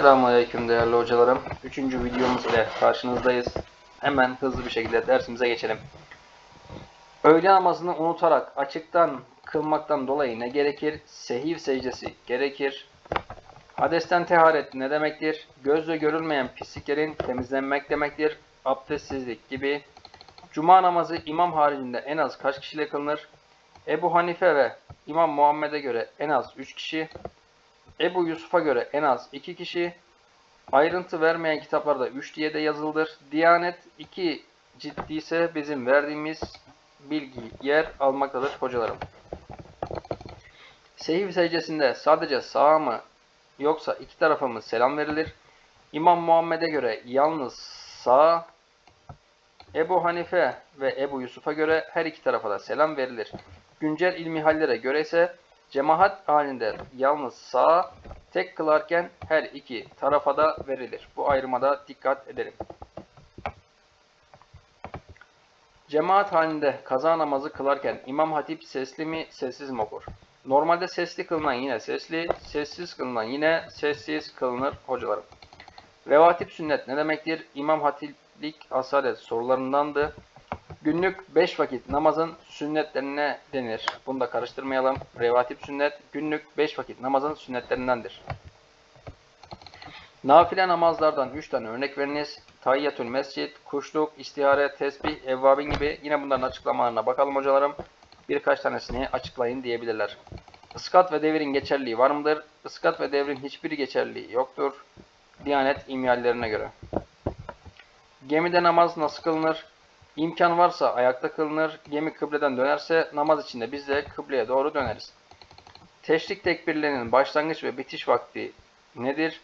Selamünaleyküm değerli hocalarım. Üçüncü videomuz ile karşınızdayız. Hemen hızlı bir şekilde dersimize geçelim. Öğle namazını unutarak açıktan kılmaktan dolayı ne gerekir? Sehiv secdesi gerekir. Hadesten teharet ne demektir? Gözle görülmeyen pisliklerin temizlenmek demektir. Abdestsizlik gibi. Cuma namazı imam haricinde en az kaç kişiyle kılınır? Ebu Hanife ve İmam Muhammed'e göre en az 3 kişi. Ebu Yusuf'a göre en az 2 kişi. Ayrıntı vermeyen kitaplarda 3 diye de yazıldır. Diyanet 2 ciddi ise bizim verdiğimiz bilgi yer almaktadır hocalarım. Sehiv secdesinde sadece sağa mı yoksa iki tarafa mı selam verilir? İmam Muhammed'e göre yalnız sağ, Ebu Hanife ve Ebu Yusuf'a göre her iki tarafa da selam verilir. Güncel ilmi hallere göre ise cemaat halinde yalnız sağa, tek kılarken her iki tarafa da verilir. Bu ayrımada dikkat edelim. Cemaat halinde kaza namazı kılarken İmam Hatip sesli mi sessiz mi okur? Normalde sesli kılınan yine sesli, sessiz kılınan yine sessiz kılınır hocalarım. Revatip sünnet ne demektir? İmam Hatiplik asalet sorularındandı. Günlük 5 vakit namazın sünnetlerine denir. Bunu da karıştırmayalım. Revatip sünnet günlük 5 vakit namazın sünnetlerindendir. Nafile namazlardan 3 tane örnek veriniz. Tahiyyatül mescid, kuşluk, istihare, tesbih, evvabin gibi yine bunların açıklamalarına bakalım hocalarım. Birkaç tanesini açıklayın diyebilirler. Iskat ve devrin geçerliği var mıdır? Iskat ve devrin hiçbir geçerliği yoktur. Diyanet imyallerine göre. Gemide namaz nasıl kılınır? İmkan varsa ayakta kılınır. Gemi kıbleden dönerse namaz içinde biz de kıbleye doğru döneriz. Teşrik tekbirlerinin başlangıç ve bitiş vakti nedir?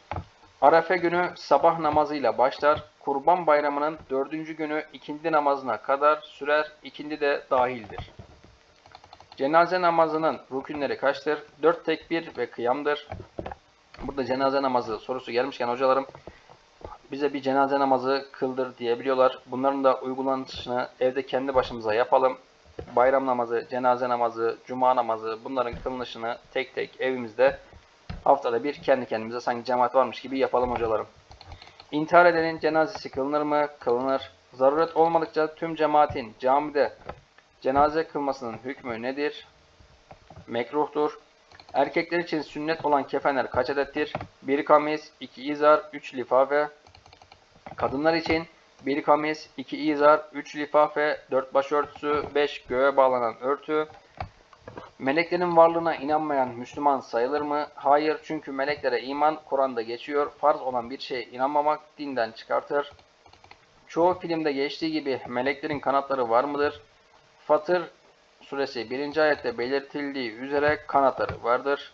Arefe günü sabah namazıyla başlar. Kurban bayramının dördüncü günü ikindi namazına kadar sürer. İkindi de dahildir. Cenaze namazının rükünleri kaçtır? Dört tekbir ve kıyamdır. Burada cenaze namazı sorusu gelmişken hocalarım bize bir cenaze namazı kıldır diyebiliyorlar. Bunların da uygulanışını evde kendi başımıza yapalım. Bayram namazı, cenaze namazı, cuma namazı bunların kılınışını tek tek evimizde haftada bir kendi kendimize sanki cemaat varmış gibi yapalım hocalarım. İntihar edenin cenazesi kılınır mı? Kılınır. Zaruret olmadıkça tüm cemaatin camide cenaze kılmasının hükmü nedir? Mekruhtur. Erkekler için sünnet olan kefenler kaç adettir? 1 kamis, 2 izar, 3 lifafe. Kadınlar için 1 kamis, 2 izar, 3 lifafe, 4 başörtüsü, 5 göğe bağlanan örtü. Meleklerin varlığına inanmayan Müslüman sayılır mı? Hayır çünkü meleklere iman Kur'an'da geçiyor. Farz olan bir şeye inanmamak dinden çıkartır. Çoğu filmde geçtiği gibi meleklerin kanatları var mıdır? Fatır suresi 1. ayette belirtildiği üzere kanatları vardır.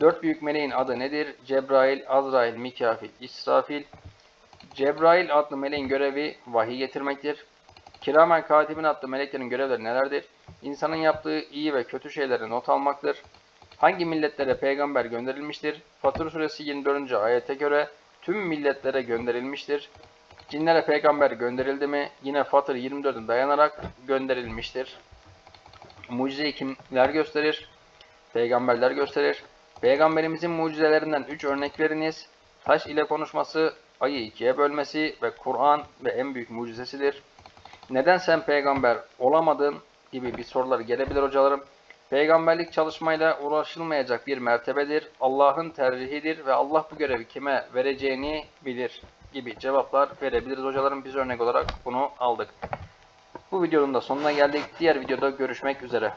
Dört büyük meleğin adı nedir? Cebrail, Azrail, Mikafil, İsrafil. Cebrail adlı meleğin görevi vahiy getirmektir. Kiramen katibin adlı meleklerin görevleri nelerdir? İnsanın yaptığı iyi ve kötü şeyleri not almaktır. Hangi milletlere peygamber gönderilmiştir? Fatır suresi 24. ayete göre tüm milletlere gönderilmiştir. Cinlere peygamber gönderildi mi? Yine Fatır 24'ün dayanarak gönderilmiştir. Mucizeyi kimler gösterir? Peygamberler gösterir. Peygamberimizin mucizelerinden 3 örnek veriniz. Taş ile konuşması, ayı ikiye bölmesi ve Kur'an ve en büyük mucizesidir. Neden sen peygamber olamadın gibi bir sorular gelebilir hocalarım. Peygamberlik çalışmayla uğraşılmayacak bir mertebedir. Allah'ın tercihidir ve Allah bu görevi kime vereceğini bilir gibi cevaplar verebiliriz hocalarım. Biz örnek olarak bunu aldık. Bu videonun da sonuna geldik. Diğer videoda görüşmek üzere.